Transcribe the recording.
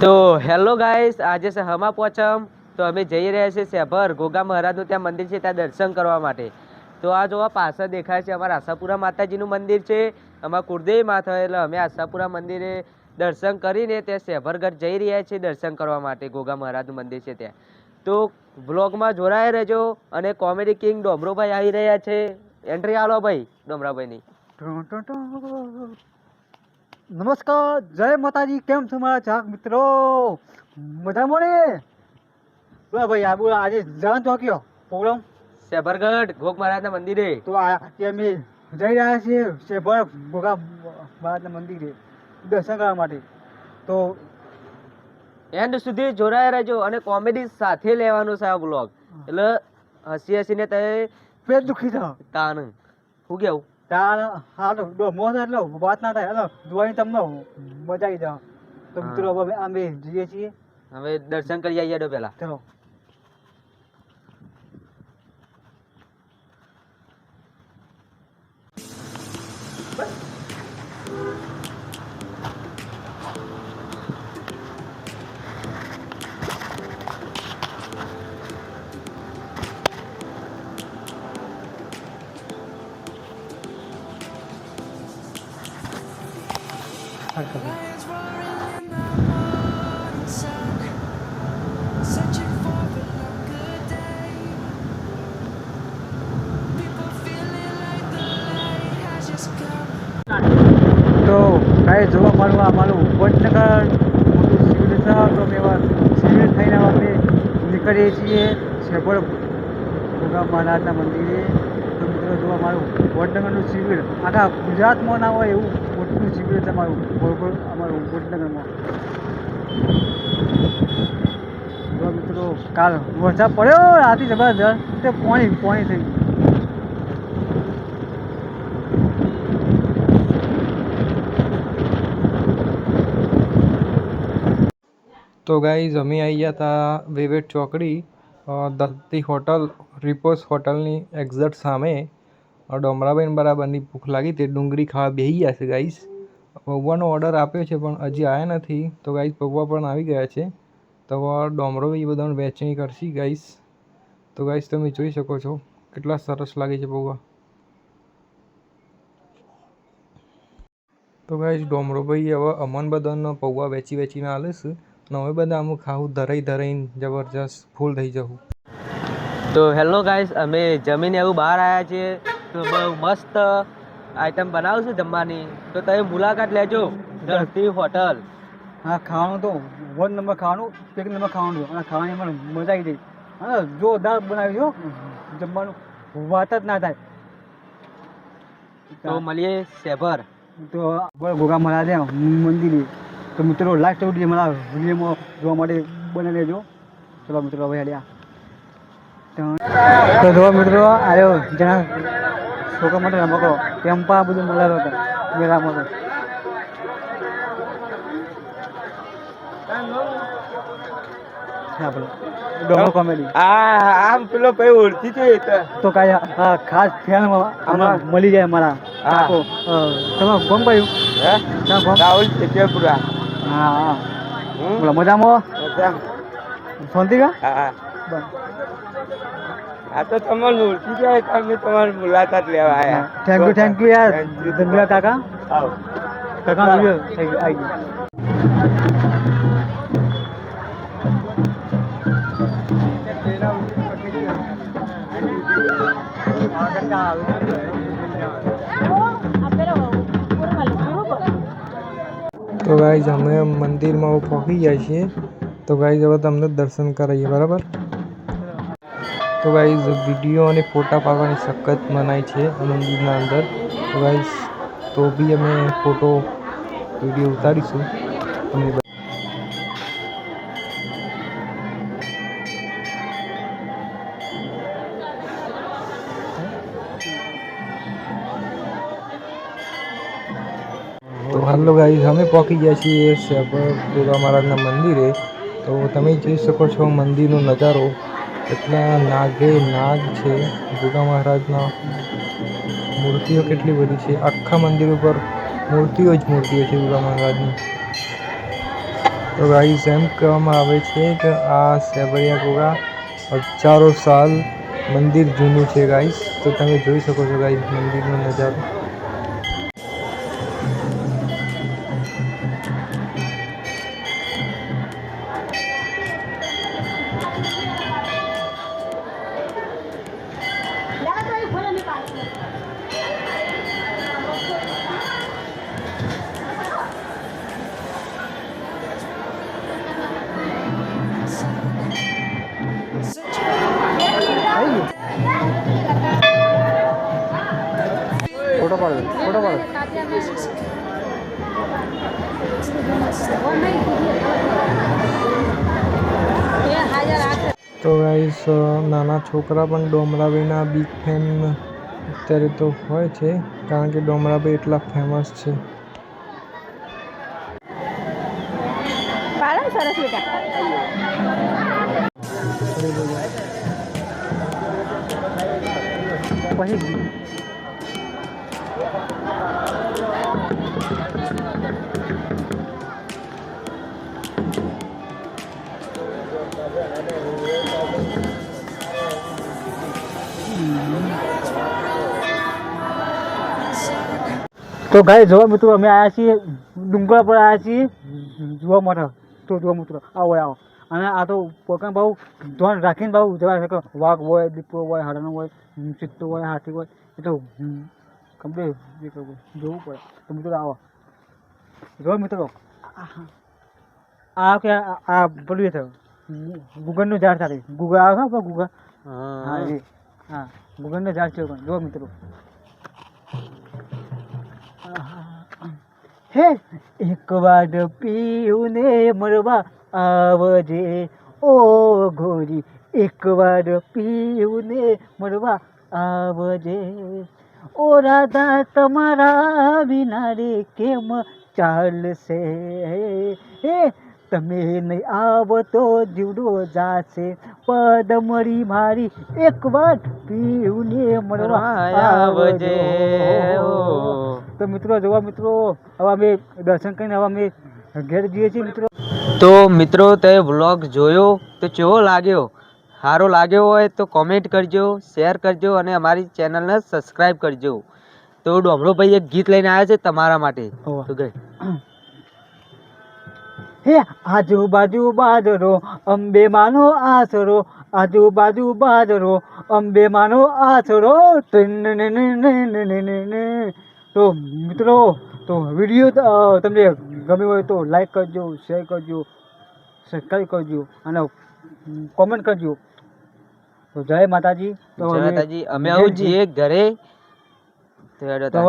તો hello guys આજે છે હમા પોચમ. તો અમે જઈ રહ્યા છીએ સેભર ગોગા મહારાજનું ત્યાં મંદિર છે, ત્યાં દર્શન કરવા માટે. તો આ જોવા પાછળ દેખાય છે અમારા આશાપુરા માતાજીનું મંદિર છે. અમારા કુળદેવી માતા એટલે અમે આશાપુરા મંદિરે દર્શન કરીને ત્યાં સેભરગઢ જઈ રહ્યા છીએ દર્શન કરવા માટે, ગોગા મહારાજનું મંદિર છે ત્યાં. તો બ્લોગમાં જોડાયા રહેજો અને કોમેડી કિંગ ડોમરોભાઈ આવી રહ્યા છે. એન્ટ્રી આલો ભાઈ, ડોમરાભાઈની. નમસ્કાર જય માતાજી કેમ છો મારા ચાક મિત્રો? મજામાં ને? બોલા ભાઈ આ બોલા આજે જવાનું તો કયો? પ્રોગ્રામ? શેભરગઢ ગોગ મહારાજના મંદિરે. તો આ અમે જઈ રહ્યા છીએ શેભર ભોગા મહારાજના મંદિરે દર્શન કરવા માટે. તો એન્ડ સુધી જોડાયા રહેજો અને કોમેડી સાથે લેવાનો છે આ બ્લોગ. એટલે હસી હસીને તે પેટ દુખી જાવ તાન શું કેવું? તાર હાલો ડો મોહ એટલે વાત ના થાય. હાલો જોવાની તમને મજા આવી જાય તો. મિત્રો હવે અમે જઈએ છીએ. હવે દર્શન કરી આવીએ તો પેલા ચલો come. તો કાંઈ જોવા મળવું અમારું મારું વડનગર મોટું શિબિર છે તો અમે એવા શિબિર થઈને અમે નીકળીએ છીએ શેપળ ભોગા મહારાજના મંદિરે તો મિત્રો, જોવા મારું વડનગરનું શિબિર આખા ગુજરાતમાં ના હોય એવું મોટું શિબિર છે અમારું ભોગોળ અમારું વડનગરમાં મિત્રો, કાલ વરસાદ પડ્યો રાતે જબરદસ્ત તે પાણી પાણી થઈ તો ગાઈઝ અમે આવી ગયા હતા વેવેટ ચોકડી દત્તી હોટલ રિપોઝ હોટલની એક્ઝેક્ટ સામે. ડોમરાબેન બરાબરની ભૂખ લાગી તે ડુંગળી ખાવા બેસી ગયા છે ગાઈસ પૌવાનો ઓર્ડર આપ્યો છે, પણ હજી આવ્યા નથી. તો ગાઈઝ પૌવા પણ આવી ગયા છે. તો ડોમરો એ બધાને વહેંચણી કરશે ગાઈસ તો ગાઈઝ તમે જોઈ શકો છો કેટલા સરસ લાગે છે પૌવા તો ગાઈઝ ડોમરોભાઈ હવે અમન બધાનો પૌવા વેચી વેચીને આલે છે. અને હવે બધા અમુક ખાવું ધરાઈ ધરાઈને જબરજસ્ત ફૂલ થઈ જવું. તો હેલો ગાઈસ અમે જમીને એવું બહાર આવ્યા છીએ. તો બહુ મસ્ત આઈટમ બનાવશું જમવાની. તો તમે મુલાકાત લેજો. ધરતી હોટલ. હા ખાવાનું તો વન નંબર ખાવાનું એક નંબર ખાવાનું અને ખાવાની પણ મજા આવી ગઈ. હા જોરદાર બનાવી જો જમવાનું વાત જ ના થાય. તો મળીએ શેભર. તો ભોગા ગોગા મહારાજે મંદિરે તો મિત્રો લાસ્ટ સુધી મારા વિડીયોમાં જોવા માટે બને લેજો ચલો મિત્રો હવે હેડ્યા તો- મિત્રો આવ્યો જેના છોકરા માટે રમકો ટેમ્પા બધું મળેલો હતો? મેળામાં તો હા બોલો. કોમેડી આ આમ પેલો ભાઈ તો. કાંઈ ખાસ ફેન મળી જાય મારા. તમે ગમ ગમ રાહુલ હા હા. બોલો મજામાં શાંતિ કા? હા. બસ. આ તો તમારે ઓળખી જાય તમે તમારી મુલાકાત લેવા થેન્ક યુ થેન્ક યુ યાર. ધન્યવાદ કાકા. આવો. કાકા વીડિયો થઈ ગયો આવી ગયો. તો ગાઈઝ અમે મંદિરમાં હવે પહોંચી ગયા છીએ. તો ગાઈઝ હવે તમને દર્શન કરાવીએ બરાબર? તો ગાઈઝ વીડિયો અને ફોટા પાડવાની સખત મનાઈ છે મંદિરના અંદર. તો ગાઈઝ તો બી અમે ફોટો વીડિયો ઉતારીશું. અને હાલો ગાઈઝ અમે પહોંચી ગયા છીએ શેપર દુર્ગા મહારાજના મંદિરે. તો તમે જોઈ શકો છો મંદિરનો નજારો. એટલા નાગે નાગ છે. દુર્ગા મહારાજના મૂર્તિઓ કેટલી બધી છે. આખા મંદિર ઉપર મૂર્તિઓ જ મૂર્તિઓ છે દુર્ગા મહારાજની. તો ગાઈઝ એમ કહેવામાં આવે છે કે આ સેવરિયા ગોગા હજારો સાલ મંદિર જૂનું છે ગાઈઝ તો તમે જોઈ શકો છો ગાઈઝ મંદિરનો નજારો. ફોટો પાડો ફોટો પાડો તો ગાઈઝ નાના છોકરા પણ ડોમરાભાઈના બિગ ફેન અત્યારે તો હોય છે કારણ કે ડોમરાભાઈ એટલા ફેમસ છે. સરસ બેટા. પછી તો ગાય જોવા મિત્રો અમે આવ્યા છીએ ડુંગર પર આવ્યા છીએ. જોવા માટે તો જોવા મિત્રો આવો આવો. અને આ તો પોતાના ભાવ ધોન રાખીને ભાવ જવા શકે વાઘ હોય દીપડો હોય હરણ હોય ચિત્તો હોય હાથી હોય એ તો કમ્પ્લીટ જે કરવું જોવું પડે. તો મિત્રો આવો. જો મિત્રો. આ કે આ- આ પેલું થયું ગુગળનું ઝાડ સાથે. ગુગળ આવે છે ગુગળ હા. હા ગુગળનું ઝાડ છે જો મિત્રો. હે એક વાર પીઉને મરવા આવજે. ઓ ગોરી એક વાર પીઉને મરવા આવજે. ઓ રાધા તમારા વિના રે કેમ ચાલશે? હે તમે નહીં આવો તો જીવડો જાશે. પદ મળી મારી એક વાર પીઉને મરવા આવજે. ઓ. તો મિત્રો જોવા મિત્રો હવે અમે દર્શન કરીને હવે અમે ઘેર જઈએ છીએ મિત્રો. તો મિત્રો તે વ્લોગ જોયો તો કેવો લાગ્યો? સારો લાગ્યો હોય તો કોમેન્ટ કરજો શેર કરજો અને અમારી ચેનલને સબસ્ક્રાઈબ કરજો. તો ડોમરોભાઈ એક ગીત લઈને આવ્યા છે તમારા માટે. તો ગઈ. હે આજુબાજુ બાજરો અંબે માનો આસરો આજુબાજુ બાજરો અંબે માનો આસરો. તો મિત્રો તો વીડિયો તમને ગમ્યો હોય તો લાઈક કરજો શેર કરજો સબસ્ક્રાઈબ કરજો અને કોમેન્ટ કરજો. તો જય માતાજી. તો જય માતાજી. અમે આવું છીએ ઘરે. તો